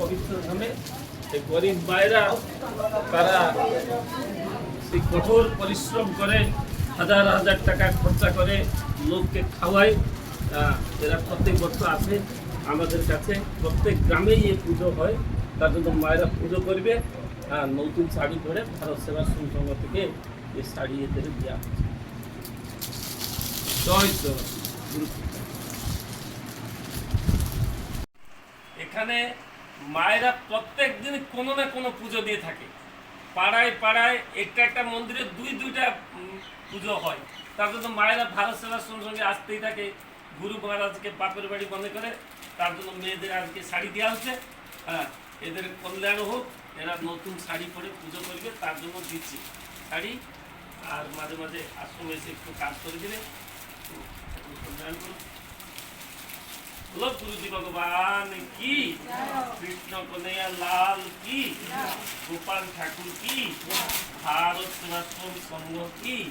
পবিত্র ধামে এই গরিব মায়েরা তারা সেই কঠোর পরিশ্রম করে হাজার হাজার টাকা খরচা করে লোককে খাওয়ায়। এরা প্রত্যেক বছর আসে আমাদের কাছে। প্রত্যেক গ্রামেই এই পুজো হয়। তার জন্য মায়েরা পুজো করবে। আর নতুন শাড়ি পরে ভারত সেবা সংঘ থেকে এই শাড়ি এদের দেওয়া হচ্ছে। জয় জগন্নাথ গুরু এখানে মায়েরা প্রত্যেক দিন কোনো না কোনো পুজো দিয়ে থাকে। পাড়ায় পাড়ায় একটা একটা মন্দিরে দুই দুইটা পুজো হয়। তার জন্য মায়েরা ভারত সেবার সঙ্গে সঙ্গে আসতেই থাকে। গুরু মহারাজকে বাপের বাড়ি মনে করে, তার জন্য মেয়েদের আজকে শাড়ি দেওয়া হচ্ছে। হ্যাঁ এদের কল্যাণ হোক, এরা নতুন শাড়ি পরে পুজো করবে, তার জন্য দিচ্ছি শাড়ি। আর মাঝে মাঝে আশ্রমে এসে একটু কাজ করে দিলে কল্যাণ બોલો ગુરુજી ભગવાન કી કૃષ્ણ કનૈયા લાલ કી ગોપાલ ઠાકુર કી ભારત રત્ન સંઘ કી